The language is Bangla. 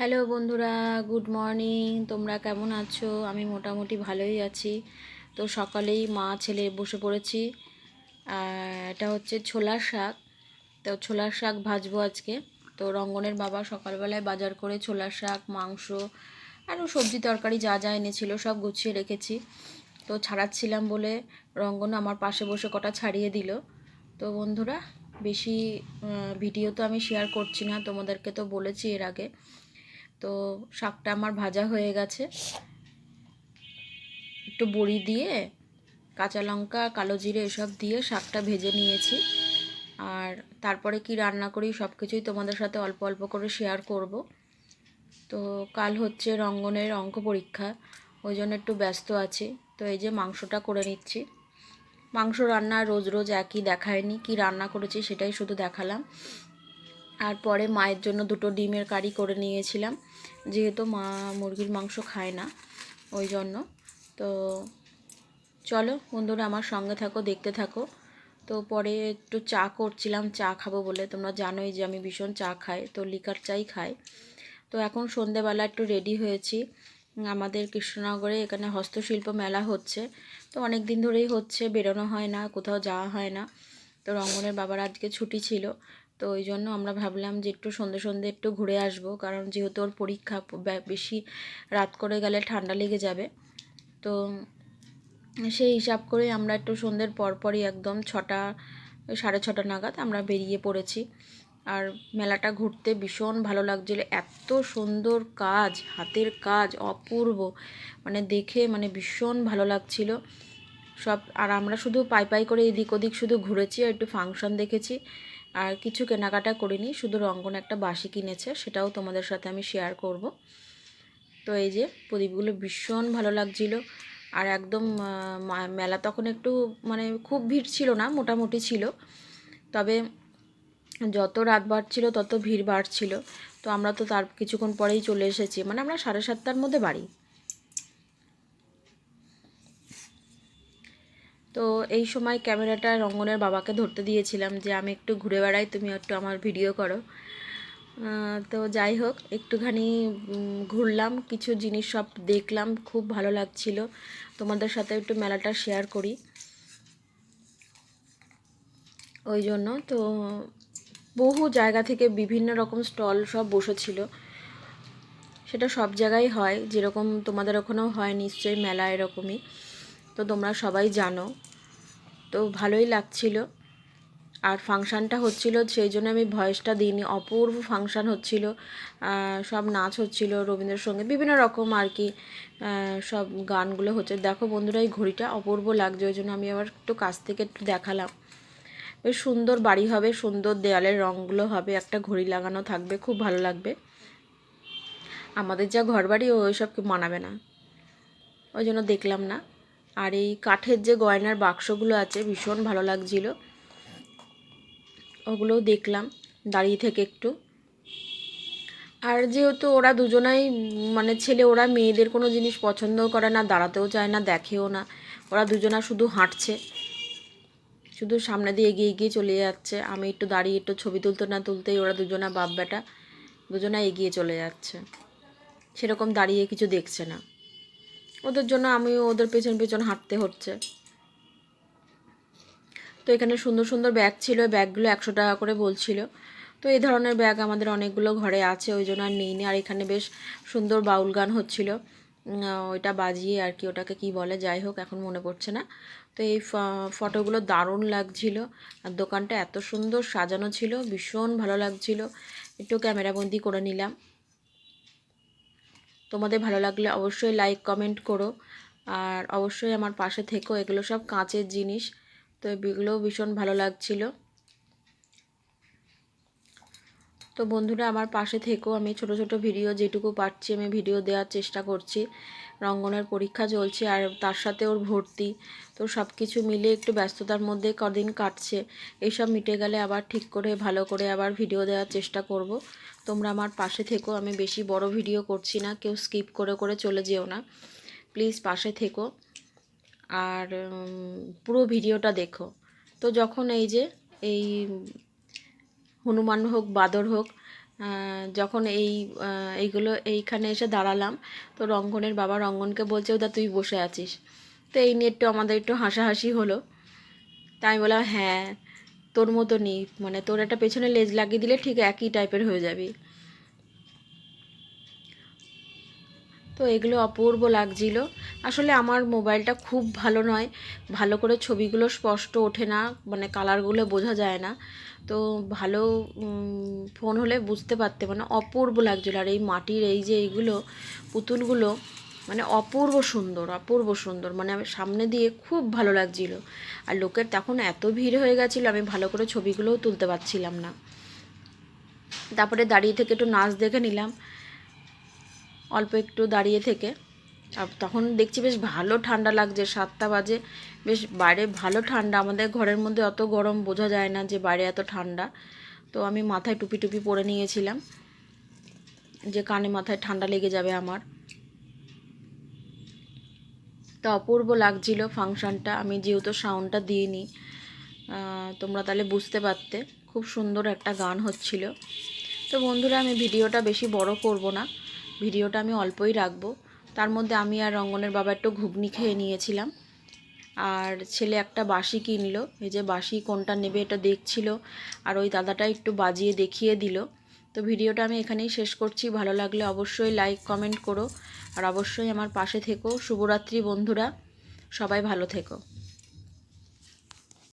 হ্যালো বন্ধুরা, গুড মর্নিং। তোমরা কেমন আছো? আমি মোটামুটি ভালোই আছি। তো সকালেই মা, ছেলে বসে পড়েছি। এটা হচ্ছে ছোলার শাক। তো ছোলার শাক ভাজবো আজকে। তো রঙ্গনের বাবা সকালবেলায় বাজার করে ছোলার শাক, মাংস আরও সবজি তরকারি যা যা এনেছিল সব গুছিয়ে রেখেছি। তো ছাড়াচ্ছিলাম বলে রঙ্গন আমার পাশে বসে কটা ছাড়িয়ে দিল। তো বন্ধুরা, বেশি ভিডিও তো আমি শেয়ার করছি না। তোমাদেরকে তো বলেছি এর আগে। তো শাকটা আমার ভাজা হয়ে গেছে। একটু বড়ি দিয়ে, কাঁচা লঙ্কা, কালো জিরে এসব দিয়ে শাকটা ভেজে নিয়েছি। আর তারপরে কি রান্না করি সব কিছুই তোমাদের সাথে অল্প অল্প করে শেয়ার করব। তো কাল হচ্ছে রঙ্গনের অঙ্ক পরীক্ষা, ওই জন্য একটু ব্যস্ত আছি। তো এই যে মাংসটা করে নিচ্ছি। মাংস রান্না রোজ রোজ একই দেখায়নি, কি রান্না করেছি সেটাই শুধু দেখালাম। আর পরে মায়ের জন্য দুটো ডিমের কারি করে নিয়েছিলাম। যেহেতু মা মুরগির মাংস খায় না, ওই জন্য। তো চলো বন্ধুরা আমার সঙ্গে থাকো, দেখতে থাকো। তো পরে একটু চা করছিলাম, চা খাব বলে। তোমরা জানোই যে আমি ভীষণ চা খাই, তো লিকার চাই খাই। তো এখন সন্ধেবেলা একটু রেডি হয়েছি। আমাদের কৃষ্ণনগরে এখানে হস্তশিল্প মেলা হচ্ছে। তো অনেক দিন ধরেই হচ্ছে, বেরোনো হয় না, কোথাও যাওয়া হয় না। তো রঙ্গনের বাবার আজকে ছুটি ছিল। তো ওই জন্য আমরা ভাবলাম যে একটু সন্ধে সন্ধে একটু ঘুরে আসব। কারণ যেহেতু ওর পরীক্ষা বেশি রাত করে গেলে ঠান্ডা লেগে যাবে। তো সেই হিসাব করে আমরা একটু সন্ধ্যের পরপরই একদম ছটা, সাড়ে ছটা নাগাদ আমরা বেরিয়ে পড়েছি। আর মেলাটা ঘুরতে ভীষণ ভালো লাগছিল। এত সুন্দর কাজ, হাতের কাজ, অপূর্ব। মানে দেখে মানে ভীষণ ভালো লাগছিল। সব, আর আমরা শুধু পাই পাই করে এদিক ওদিক শুধু ঘুরেছি আর একটু ফাংশন দেখেছি। আর কিছু কেনাকাটা করিনি, শুধু রঙ্গন একটা বাসি কিনেছে, সেটাও তোমাদের সাথে আমি শেয়ার করব। তো এই যে প্রদীপগুলো ভীষণ ভালো লাগছিল, আর একদম মেলা তখন একটু মানে খুব ভিড় ছিল না, মোটামুটি ছিল। তবে যত রাত বাড়ছিল, তত ভিড় বাড়ছিল। তো আমরা তো তার কিছুক্ষণ পরেই চলে এসেছি মানে আমরা সাড়ে সাতটার মধ্যে বাড়ি। তো এই সময় ক্যামেরাটা রঙ্গনের বাবাকে ধরতে দিয়েছিলাম যে, আমি একটু ঘুরে বেড়াই, তুমি একটু আমার ভিডিও করো। তো যাই হোক, একটুখানি ঘুরলাম, কিছু জিনিস সব দেখলাম, খুব ভালো লাগছিল। তোমাদের সাথে একটু মেলাটা শেয়ার করি। ওই জন্য তো বহু জায়গা থেকে বিভিন্ন রকম স্টল সব বসেছিল। সেটা সব জায়গায় হয়, যেরকম তোমাদের ওখানেও হয়, নিশ্চয়ই মেলা এরকমই। তো তোমরা সবাই জানো। তো ভালোই লাগছিল। আর ফাংশানটা হচ্ছিল, সেই জন্য আমি ভয়েসটা দিইনি। অপূর্ব ফাংশান হচ্ছিল সব নাচ হচ্ছিল, রবীন্দ্রসঙ্গীত, বিভিন্ন রকম আর কি সব গানগুলো হচ্ছে। দেখো বন্ধুরা, এই ঘড়িটা অপূর্ব লাগছে, ওই জন্য আমি আবার একটু কাছ থেকে একটু দেখালাম। বেশ সুন্দর বাড়ি হবে, সুন্দর দেয়ালের রঙগুলো হবে, একটা ঘড়ি লাগানো থাকবে, খুব ভালো লাগবে। আমাদের যা ঘরবাড়ি ওই সব মানাবে না। ওই জন্য দেখলাম না। আর এই কাঠের যে গয়নার বাক্সগুলো আছে, ভীষণ ভালো লাগছিল। ওগুলোও দেখলাম, দাঁড়িয়ে থেকে একটু। আর যেহেতু ওরা দুজনাই মানে ছেলে, ওরা মেয়েদের কোনো জিনিস পছন্দও করে না, দাঁড়াতেও চায় না, দেখেও না। ওরা দুজনা শুধু হাঁটছে। শুধু সামনে দিয়ে এগিয়ে এগিয়ে চলে যাচ্ছে। আমি একটু দাঁড়িয়ে, একটু ছবি তুলতে না তুলতেই ওরা দুজনা বাপ বেটা দুজনা এগিয়ে চলে যাচ্ছে। সেরকম দাঁড়িয়ে কিছু দেখছে না। ওদের জন্য আমি ওদের পেছন পেছন হাঁটতে হচ্ছে। তো এখানে সুন্দর সুন্দর ব্যাগ ছিল ব্যাগগুলো একশো টাকা করে বলছিল। তো এই ধরনের ব্যাগ আমাদের অনেকগুলো ঘরে আছে, ওই জন্য আর নিইনি আর এখানে বেশ সুন্দর বাউল গান হচ্ছিল। ওইটা বাজিয়ে আর কি ওটাকে কি বলে, যাই হোক, এখন মনে পড়ছে না। তো এই ফটোগুলো দারুণ লাগছিল। আর দোকানটা এত সুন্দর সাজানো ছিল, ভীষণ ভালো লাগছিল। একটু ক্যামেরাবন্দি করে নিলাম। তোমাদের ভালো লাগলে অবশ্যই লাইক কমেন্ট করো। আর অবশ্যই আমার পাশে থেকো, এগুলো সব কাঁচের জিনিস। তো এগুলোও ভীষণ ভালো লাগছিল। তো বন্ধুরা, আমার পাশে থেকো। আমি ছোট ছোট ভিডিও যেটুকু পারছি, আমি ভিডিও দেওয়ার চেষ্টা করছি। রঙ্গনের পরীক্ষা চলছে আর তার সাথে ওর ভর্তি। তো সব কিছু মিলে একটু ব্যস্ততার মধ্যে কদিন কাটছে। এইসব মিটে গেলে আবার ঠিক করে, ভালো করে আবার ভিডিও দেওয়ার চেষ্টা করব। তোমরা আমার পাশে থেকো, আমি বেশি বড় ভিডিও করছি না, কেউ স্কিপ করে করে চলে যেও না। প্লিজ পাশে থেকো। আর পুরো ভিডিওটা দেখো। তো যখন এই যে, এই হনুমান হোক, বাদর হোক যখন এই এইগুলো এইখানে এসে দাঁড়ালাম, তো রঙ্গনের বাবা রঙ্গনকে বলছে, ওদা, তুই বসে আছিস? তো এই নিয়ে একটু আমাদের একটু হাসাহাসি হলো। তাই আমি বললাম হ্যাঁ তোর মতো মতনই মানে তোর একটা পেছনে লেজ লাগিয়ে দিলে ঠিক একই টাইপের হয়ে যাবি। তো এগুলো অপূর্ব লাগছিল। আসলে আমার মোবাইলটা খুব ভালো নয়। ভালো করে ছবিগুলো স্পষ্ট ওঠে না মানে কালারগুলো বোঝা যায় না। তো ভালো ফোন হলে বুঝতে পারতে মানে অপূর্ব লাগছিল। আর এই মাটির এই যে এইগুলো, পুতুলগুলো মানে অপূর্ব সুন্দর অপূর্ব সুন্দর। মানে আমি সামনে দিয়ে খুব ভালো লাগছিল। আর লোকের তখন এত ভিড় হয়ে গেছিল, আমি ভালো করে ছবিগুলোও তুলতে পারছিলাম না। তারপরে দাঁড়িয়ে থেকে একটু নাচ দেখে নিলাম। অল্প একটু দাঁড়িয়ে থেকে। তখন দেখছি বেশ ভালো ঠান্ডা লাগছে, সাতটা বাজে। বেশ বাইরে ভালো ঠান্ডা, আমাদের ঘরের মধ্যে অত গরম বোঝা যায় না যে বাইরে এত ঠান্ডা। তো আমি মাথায় টুপি টুপি পরে নিয়েছিলাম, যে কানে মাথায় ঠান্ডা লেগে যাবে আমার। তা অপূর্ব লাগছিল ফাংশানটা, আমি যেহেতু সাউন্ডটা দিইনি তোমরা তাহলে বুঝতে পারতে, খুব সুন্দর একটা গান হচ্ছিল। তো বন্ধুরা, আমি ভিডিওটা বেশি বড় করব না। ভিডিওটা আমি অল্পই রাখব। তার মধ্যে আমি আর রঙ্গনের বাবা একটু ঘুগনি খেয়ে নিয়েছিলাম। আর ছেলে একটা বাঁশি কিনলো। এই যে বাঁশি কোনটা নেবে এটা দেখছিল। আর ওই দাদাটা একটু বাজিয়ে দেখিয়ে দিল। তো ভিডিওটা আমি এখানেই শেষ করছি। ভালো লাগলে অবশ্যই লাইক, কমেন্ট করো। আর অবশ্যই আমার পাশে থেকো। শুভরাত্রি বন্ধুরা। সবাই ভালো থেকো।